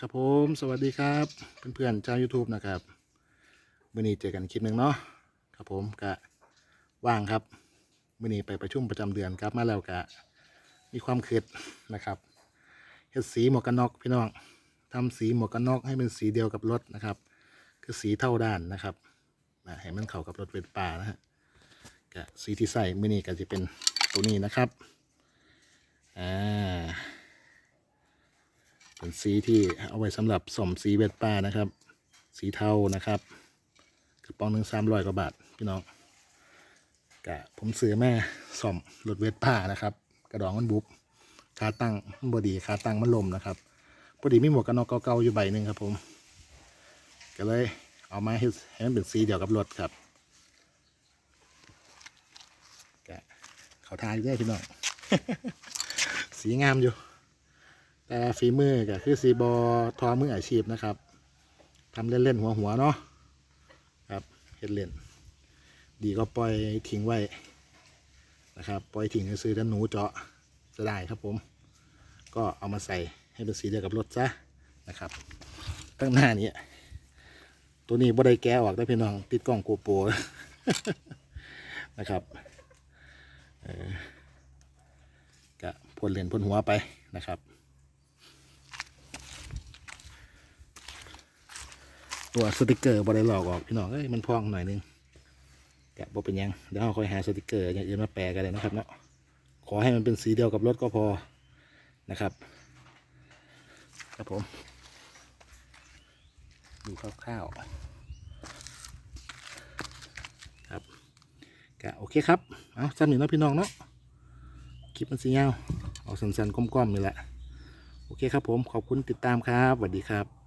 ครับผมสวัสดีครับเพื่อนๆเจ้า YouTube นะครับมื่อนี้เจอกันคลิปหนึ่งเนาะครับผมกะว่างครับมื่อนี้ไปประชุมประจำเดือนครับมาแล้วกะมีความคิดนะครับเฮ็ดสีหมวกกันน็อกพี่น้องทำสีหมวกกันน็อกให้เป็นสีเดียวกับรถนะครับ คือสีเท่าด้านนะครับอ่าให้มันเข้ากับรถเวทป่านะฮะกะสีที่ใส่มื่อนี้ก็จะเป็นตัวนี้นะครับอ่า เป็น สีที่เอาไว้สำหรับสมสีเวทป้านะครับ สีเทานะครับกระป๋องหนึ่งสามร้อยกว่าบาทพี่น้องกะผมซื้อแม่สมรถเวทป้านะครับ กระดองมันบุบขาตั้งมันบดีขาตั้งมันลมนะครับพอดีมีหมวกกันน็อกเก่าๆอยู่ใบหนึ่งครับผม ก็เลยเอามาให้ให้มันเป็นสีเดียวกับรถครับกะเขาทายได้พี่น้อง สีงามอยู่ แต่ฝีมือก็คือสีบอทอมืออาชีพนะครับทำเล่นๆหัวหัวๆเนาะครับเฮ็ดเล่น ดีก็ปล่อยทิ้งไว้นะครับปล่อยทิ้งซื้อๆแล้วหนูเจาะจะได้ครับผม ก็เอามาใส่ให้เป็นสีเดียวกับรถซะนะครับตั้งหน้านี้ตัวนี้บ่ได้แก้ออกได้พี่น้องติดกล้องโกโปรนะครับก็พ่นเลนพ่นหัวไปนะครับ ตัวสติกเกอร์บริหลอกออกพี่น้องเอ้ยมันพองหน่อยนึงแกะบ่เป็นยังเดี๋ยวเราค่อยหาสติกเกอร์อย่างอื่นมาแปะกันเลยนะครับเนาะขอให้มันเป็นสีเดียวกับรถก็พอนะครับ ครับผม ดูคร่าวๆครับกะโอเคครับเอาจำหนึ่งนะพี่น้องเนาะคลิปมันสีเงาเอาสันๆก้มๆนี่แหละโอเคครับผมขอบคุณติดตามครับสวัสดีครับ